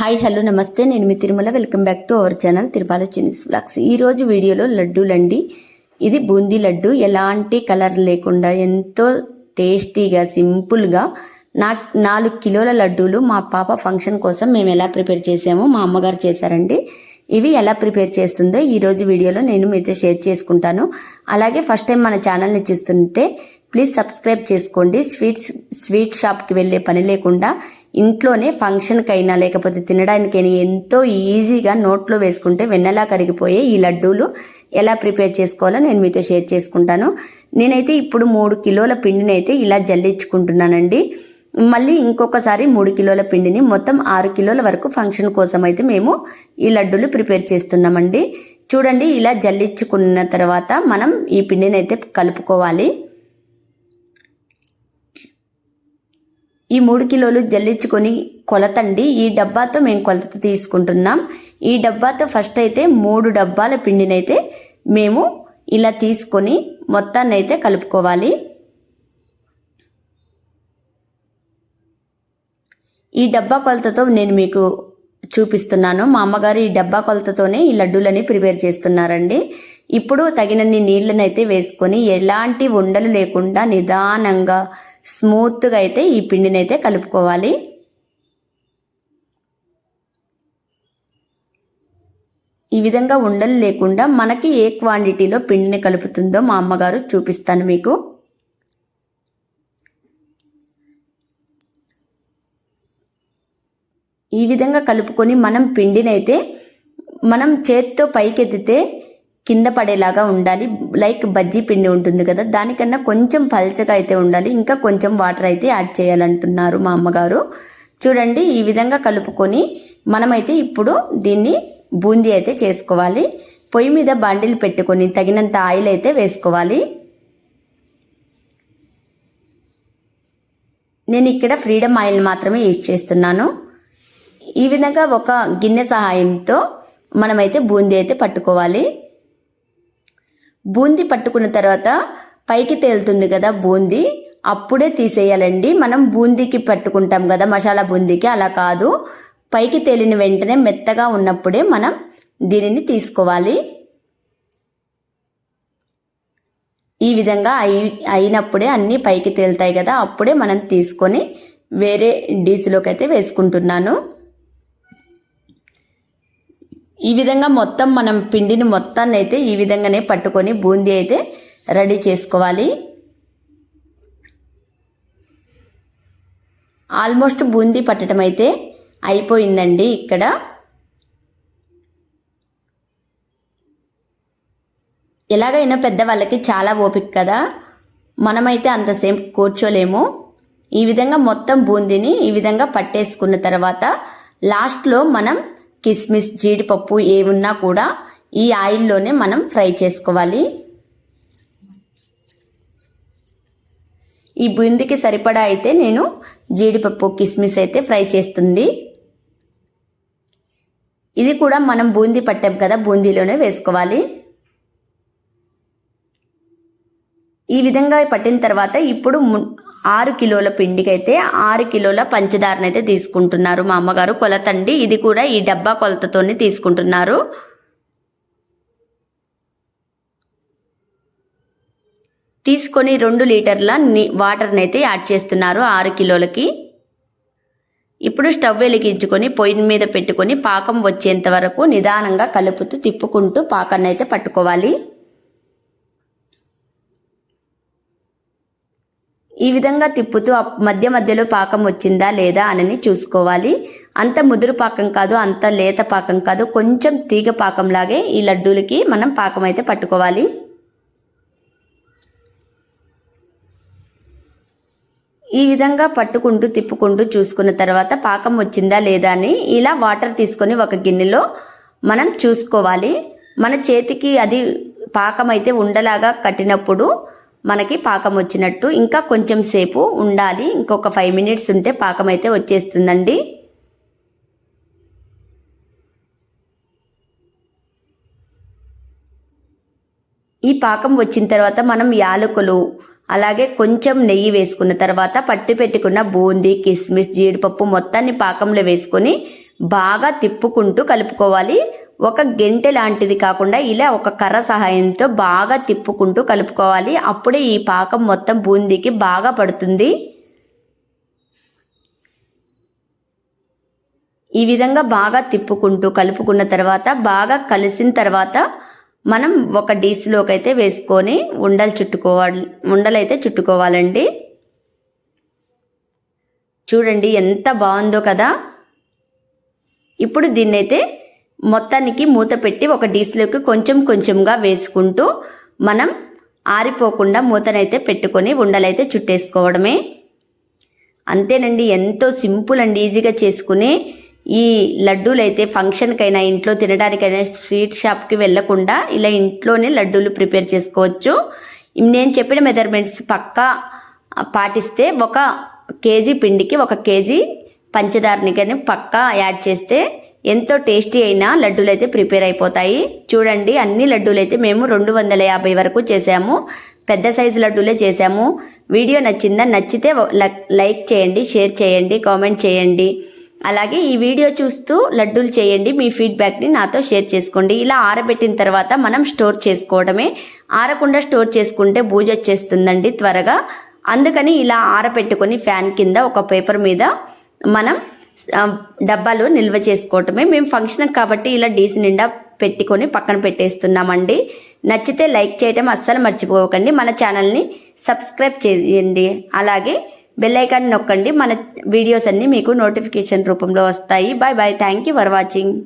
Hi hello నమస్తే. నేను మీ Tirumala. Welcome back to our channel Tirumala చినీస్ blogs ఈరోజు వీడియోలో లడ్డూలండి ఇది బూందీ లడ్డు. ఎలాంటి కలర్ లేకుండా ఎంతో టేస్టీగా సింపుల్గా నా నాలుగు కిలోల లడ్డూలు మా పాప ఫంక్షన్ కోసం మేము ఎలా ప్రిపేర్ చేసామో మా అమ్మగారు చేశారండి. ఇవి ఎలా ప్రిపేర్ చేస్తుందో ఈరోజు వీడియోలో నేను మీతో షేర్ చేసుకుంటాను. అలాగే ఫస్ట్ టైం మన ఛానల్ని చూస్తుంటే ప్లీజ్ సబ్స్క్రైబ్ చేసుకోండి. స్వీట్స్ స్వీట్ షాప్కి వెళ్ళే పని లేకుండా ఇంట్లోనే ఫంక్షన్కైనా లేకపోతే తినడానికైనా ఎంతో ఈజీగా నోట్లో వేసుకుంటే వెన్నెలా కరిగిపోయే ఈ లడ్డూలు ఎలా ప్రిపేర్ చేసుకోవాలో నేను మీతో షేర్ చేసుకుంటాను. నేనైతే ఇప్పుడు మూడు కిలోల పిండిని అయితే ఇలా జల్లించుకుంటున్నానండి. మళ్ళీ ఇంకొకసారి మూడు కిలోల పిండిని మొత్తం ఆరు కిలోల వరకు ఫంక్షన్ కోసం అయితే మేము ఈ లడ్డూలు ప్రిపేర్ చేస్తున్నామండి. చూడండి ఇలా జల్లించుకున్న తర్వాత మనం ఈ పిండిని అయితే కలుపుకోవాలి. ఈ మూడు కిలోలు జల్లించుకొని కొలతండి. ఈ డబ్బాతో మేము కొలత తీసుకుంటున్నాం. ఈ డబ్బాతో ఫస్ట్ అయితే మూడు డబ్బాల పిండినైతే మేము ఇలా తీసుకొని మొత్తాన్ని అయితే కలుపుకోవాలి. ఈ డబ్బా కొలతతో నేను మీకు చూపిస్తున్నాను. మా అమ్మగారు ఈ డబ్బా కొలతతోనే ఈ లడ్డూలని ప్రిపేర్ చేస్తున్నారండి. ఇప్పుడు తగినన్ని నీళ్ళనైతే అయితే వేసుకొని ఎలాంటి ఉండలు లేకుండా నిదానంగా స్మూత్గా అయితే ఈ పిండిని అయితే కలుపుకోవాలి. ఈ విధంగా ఉండలు లేకుండా మనకి ఏ క్వాంటిటీలో పిండిని కలుపుతుందో మా అమ్మగారు చూపిస్తాను మీకు. ఈ విధంగా కలుపుకొని మనం పిండినైతే మనం చేత్తో పైకెత్తితే కింద పడేలాగా ఉండాలి. లైక్ బజ్జీ పిండి ఉంటుంది కదా దానికన్నా కొంచెం పల్చగా అయితే ఉండాలి. ఇంకా కొంచెం వాటర్ అయితే యాడ్ చేయాలంటున్నారు మా అమ్మగారు. చూడండి ఈ విధంగా కలుపుకొని మనమైతే ఇప్పుడు దీన్ని బూందీ అయితే చేసుకోవాలి. పొయ్యి మీద బాండిల్ పెట్టుకొని తగినంత ఆయిల్ అయితే వేసుకోవాలి. నేను ఇక్కడ ఫ్రీడమ్ ఆయిల్ మాత్రమే యూజ్ చేస్తున్నాను. ఈ విధంగా ఒక గిన్నె సహాయంతో మనమైతే బూందీ అయితే పట్టుకోవాలి. బూందీ పట్టుకున్న తర్వాత పైకి తేలుతుంది కదా బూందీ అప్పుడే తీసేయాలండి. మనం బూందీకి పట్టుకుంటాం కదా మసాలా బూందీకి అలా కాదు. పైకి తేలిన వెంటనే మెత్తగా ఉన్నప్పుడే మనం దీనిని తీసుకోవాలి. ఈ విధంగా అయి అయినప్పుడే అన్నీ పైకి తేలుతాయి కదా అప్పుడే మనం తీసుకొని వేరే డీస్లోకి అయితే వేసుకుంటున్నాను. ఈ విధంగా మొత్తం మనం పిండిని మొత్తాన్ని అయితే ఈ విధంగానే పట్టుకొని బూందీ అయితే రెడీ చేసుకోవాలి. ఆల్మోస్ట్ బూందీ పట్టడం అయితే అయిపోయిందండి ఇక్కడ. ఎలాగైనా పెద్దవాళ్ళకి చాలా ఓపిక కదా. మనమైతే అంతసేపు కూర్చోలేము. ఈ విధంగా మొత్తం బూందీని ఈ విధంగా పట్టేసుకున్న తర్వాత లాస్ట్లో మనం కిస్మిస్ జీడిపప్పు ఏమున్నా కూడా ఈ ఆయిల్లోనే మనం ఫ్రై చేసుకోవాలి. ఈ బూందికి సరిపడా అయితే నేను జీడిపప్పు కిస్మిస్ అయితే ఫ్రై చేస్తుంది. ఇది కూడా మనం బూందీ పట్టాం కదా బూందీలోనే వేసుకోవాలి. ఈ విధంగా పట్టిన తర్వాత ఇప్పుడు ఆరు కిలోల పిండికైతే ఆరు కిలోల పంచదారనైతే తీసుకుంటున్నారు మా అమ్మగారు. కొలతండి. ఇది కూడా ఈ డబ్బా కొలతతోనే తీసుకుంటున్నారు. తీసుకొని రెండు లీటర్ల వాటర్ని అయితే యాడ్ చేస్తున్నారు ఆరు కిలోలకి. ఇప్పుడు స్టవ్ వెలిగించుకొని పొయ్యి మీద పెట్టుకొని పాకం వచ్చేంత వరకు నిదానంగా కలుపుతూ తిప్పుకుంటూ పాకాన్ని అయితే పట్టుకోవాలి. ఈ విధంగా తిప్పుతూ మధ్య మధ్యలో పాకం వచ్చిందా లేదా అని చూసుకోవాలి. అంత ముదురు పాకం కాదు అంత లేత పాకం కాదు కొంచెం తీగ పాకంలాగే ఈ లడ్డూలకి మనం పాకం అయితే పట్టుకోవాలి. ఈ విధంగా పట్టుకుంటూ తిప్పుకుంటూ చూసుకున్న తర్వాత పాకం వచ్చిందా లేదా అని ఇలా వాటర్ తీసుకొని ఒక గిన్నెలో మనం చూసుకోవాలి. మన చేతికి అది పాకం అయితే ఉండలాగా కట్టినప్పుడు మనకి పాకం వచ్చినట్టు ఇంకా కొంచెం సేపు ఉండాలి. ఇంకొక ఫైవ్ మినిట్స్ ఉంటే పాకం అయితే వచ్చేస్తుందండి. ఈ పాకం వచ్చిన తర్వాత మనం యాలకులు అలాగే కొంచెం నెయ్యి వేసుకున్న తర్వాత పట్టి పెట్టుకున్న బూందీ కిస్మిస్ జీడిపప్పు మొత్తాన్ని పాకంలో వేసుకొని బాగా తిప్పుకుంటూ కలుపుకోవాలి. ఒక గెంటె లాంటిది కాకుండా ఇలా ఒక కర్ర సహాయంతో బాగా తిప్పుకుంటూ కలుపుకోవాలి. అప్పుడే ఈ పాకం మొత్తం బూందీకి బాగా పడుతుంది. ఈ విధంగా బాగా తిప్పుకుంటూ కలుపుకున్న తర్వాత బాగా కలిసిన తర్వాత మనం ఒక డీస్లోకి అయితే వేసుకొని ఉండలు చుట్టుకోవాలి ఉండలైతే చుట్టుకోవాలండి. చూడండి ఎంత బాగుందో కదా. ఇప్పుడు దీన్నైతే మొత్తానికి మూత పెట్టి ఒక డీస్లోకి కొంచెం కొంచెంగా వేసుకుంటూ మనం ఆరిపోకుండా మూతనైతే పెట్టుకొని ఉండలైతే చుట్టేసుకోవడమే. అంతేనండి ఎంతో సింపుల్ అండ్ ఈజీగా చేసుకుని ఈ లడ్డూలు అయితే ఫంక్షన్కైనా ఇంట్లో తినడానికైనా స్వీట్ షాప్కి వెళ్ళకుండా ఇలా ఇంట్లోనే లడ్డూలు ప్రిపేర్ చేసుకోవచ్చు. నేను చెప్పిన మెజర్మెంట్స్ పక్కా పాటిస్తే ఒక కేజీ పిండికి ఒక కేజీ పంచదారని కానీ పక్కా యాడ్ చేస్తే ఎంతో టేస్టీ అయిన లడ్డూలు అయితే ప్రిపేర్ అయిపోతాయి. చూడండి అన్ని లడ్డూలు అయితే మేము రెండు వందల యాభై వరకు చేసాము. పెద్ద సైజు లడ్డూలే చేసాము. వీడియో నచ్చిందా? నచ్చితే లైక్ చేయండి షేర్ చేయండి కామెంట్ చేయండి. అలాగే ఈ వీడియో చూస్తూ లడ్డూలు చేయండి. మీ ఫీడ్బ్యాక్ని నాతో షేర్ చేసుకోండి. ఇలా ఆరబెట్టిన తర్వాత మనం స్టోర్ చేసుకోవడమే. ఆరకుండా స్టోర్ చేసుకుంటే బూజ వచ్చేస్తుందండి త్వరగా. అందుకని ఇలా ఆరబెట్టుకొని ఫ్యాన్ కింద ఒక పేపర్ మీద మనం డబ్బాలు నిల్వ చేసుకోవటమే. మేము ఫంక్షన్ కాబట్టి ఇలా డీసి నిండా పెట్టుకొని పక్కన పెట్టేస్తున్నామండి. నచ్చితే లైక్ చేయటం అస్సలు మర్చిపోకండి. మన ఛానల్ని సబ్స్క్రైబ్ చేయండి. అలాగే బెల్ నొక్కండి. మన వీడియోస్ అన్నీ మీకు నోటిఫికేషన్ రూపంలో వస్తాయి. Bye bye. Thank you for watching.